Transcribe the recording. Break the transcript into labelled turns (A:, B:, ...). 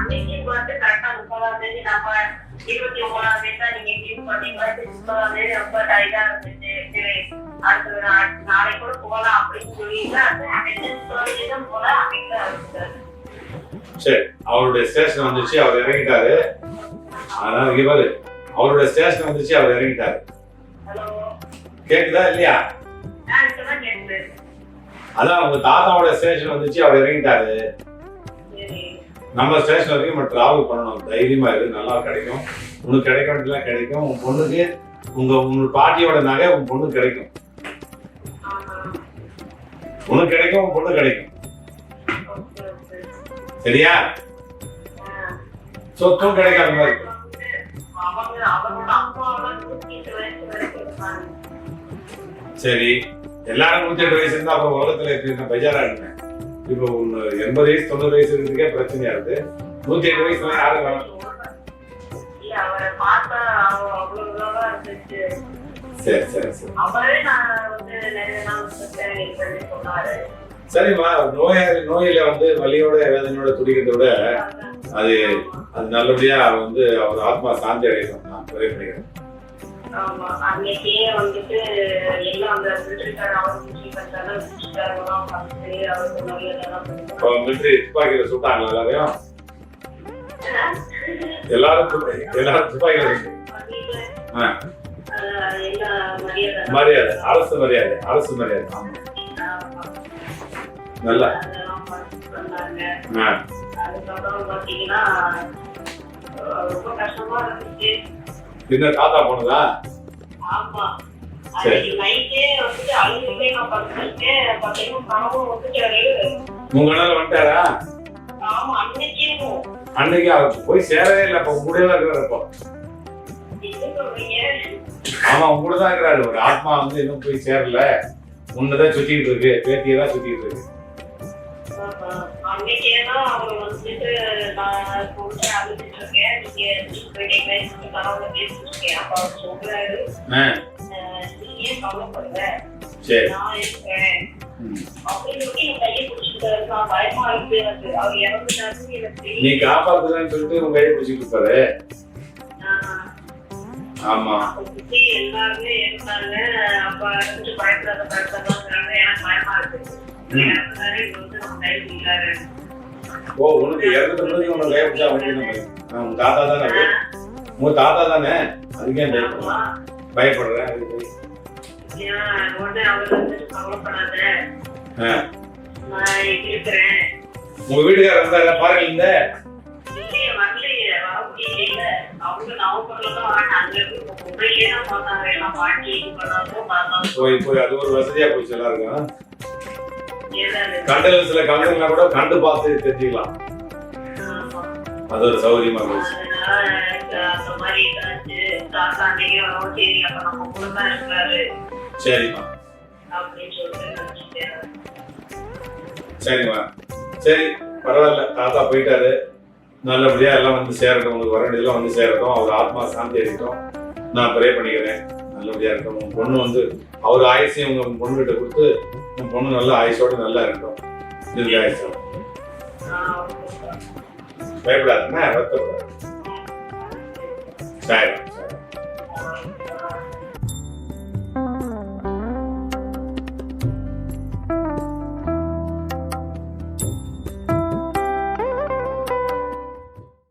A: அன்னைக்கு வந்து கரெக்டா முப்பதாம் தேதி நம்ம இருபத்தி ஒன்பதாம் தேதி தான் நீங்க பண்ணீங்க சரி, முப்பதாம் தேதி ரொம்ப டைட்டா இருந்துச்சு. சரி அடுத்த நா- நாளைக்கு கூட போகலாம் அப்படின்னு சொல்லிட்டு அந்த போல இருந்துச்சு.
B: சரி அவருடைய ஸ்டேஷன் வந்துச்சு அவர் இறங்கிட்டாரு. அதனால இங்க பாரு அவருடைய ஸ்டேஷன் வந்துச்சு அவர் இறங்கிட்டாரு. கேக்குதா இல்லையா? அதான் உங்க தாத்தாவோட ஸ்டேஷன் வந்துச்சு அவர் இறங்கிட்டாரு. நம்ம ஸ்டேஷன் வரைக்கும் நம்ம டிராவல் பண்ணணும். தைரியமா இரு நல்லா கிடைக்கும். உனக்கு கிடைக்க கிடைக்கும். உன் பொண்ணுக்கு உங்க உங்க பாட்டியோட நகை உன் பொண்ணுக்கு கிடைக்கும். உனக்கு கிடைக்கும் உன் பொண்ணு கிடைக்கும். சரியா? சொத்தும் கிடைக்காத மாதிரி சரி. எல்லாரும் நூத்தி எட்டு வயசு இருந்தா அப்புறம் உலகத்துல இருக்கு பஜாரா இருந்தேன் இப்போ ஒண்ணு எண்பது வயசு தொண்ணூறு வயசு இருக்கிறதுக்கே பிரச்சனையா இருக்கு. நூத்தி எட்டு வயசுல யாரும் வேணாம். சரி சரி சரி. சரிம்மா நோயாளி நோயில வந்து வலியோட வேதனையோட துடிக்கிறத விட அது அது நல்லபடியா வந்து அவர் ஆத்மா சாந்தி அடையணும் நான் பண்ணிக்கிறேன்
A: ஆமா, அன்னைக்கே வந்துட்டு எல்லாம் அந்த அவர்
B: துப்பாக்கியில சுட்டாங்க எல்லாரையும்? எல்லாரும் எல்லாரும் துப்பாக்கியில
A: மரியாதை
B: அரசு மரியாதை அரசு மரியாதை. ஆமா. நல்லா
A: அதுக்கப்புறம் பாத்தீங்கன்னா அஹ், ரொம்ப கஷ்டமா இருந்துச்சு.
B: பின்ன தாத்தா போனதா?
A: கனவும் வந்துட்டாரு? அன்னைக்கே
B: அன்னைக்கு அவர் போய் சேரவே இல்லை. அப்ப கூடவே
A: என்ன சொல்றீங்க?
B: ஆமா உங்க கூட தான் இருக்கிறாரு ஒரு ஆத்மா வந்து இன்னும் போய் சேரல. உன்னதான் சுத்திட்டு இருக்கு. பேத்தியை தான் சுத்திட்டு இருக்கு
A: அன்னைக்கே தான் அவர் வந்துட்டு நான் சொல்லிட்டு அழுதுட்டு இருக்கேன். நீங்க போயிட்டீங்க கனவுல பேசிட்டு இருக்கேன். அப்ப அவர் சொல்றாரு. நீ ஏன் கவலைப்படுற? நான் இருக்கிறேன்
B: ம்.
A: அப்படின்னு சொல்லி என் கையை பிடிச்சிட்டாரு நான் பயமா இருக்கு எனக்கு. அவர் இறந்துட்டாருன்னு எனக்கு
B: நீ காப்பாத்துறேன்னு சொல்லிட்டு உங்க கையை பிடிச்சிட்டு இருப்பாரு. ஆமா.
A: எல்லாருமே இருந்தாங்க. அப்ப பயப்படாத பயப்படாதாங்கிறாங்க எனக்கு பயமா இருக்கு.
B: ஓ உனக்கு இறந்துட்ட பிறகு உனக்கு கையை பிடிச்சா அப்படின்னு உங்க தாத்தா தானே? அது? உங்க தாத்தா தானே? அதுக்கே பயப்படுறேன் பயப்படுறேன் உங்க வீட்டுக்காரர் இருந்தா? பாருங்க இந்த
A: தான் தான்
B: போய் போய் அது ஒரு வசதியா போச்சு எல்லாருக்கும். கண்டல சில கூட கண்டு பார்த்து தெரிஞ்சுக்கலாம். அது ஒரு சௌகரியமா போச்சு
A: சரி
B: சரிம்மா. சரிம்மா. சரி பரவாயில்ல. தாத்தா போயிட்டாரு. நல்லபடியா எல்லாம் வந்து சேரட்டும். உங்களுக்கு வர வேண்டியதெல்லாம் வந்து சேரட்டும். அவர் ஆத்மா சாந்தி அடிக்கட்டும் நான் ப்ரே பண்ணிக்கிறேன். நல்லபடியா இருக்கட்டும். பொண்ணு வந்து அவர் ஆயுசையும் உங்க பொண்ணு கிட்ட கொடுத்து உன் பொண்ணு நல்ல ஆயுசோட நல்லா இருக்கட்டும். இதுக்கு ஆயுசம் பயப்படாதுன்னா வருத்தப்படாது சரி சரி.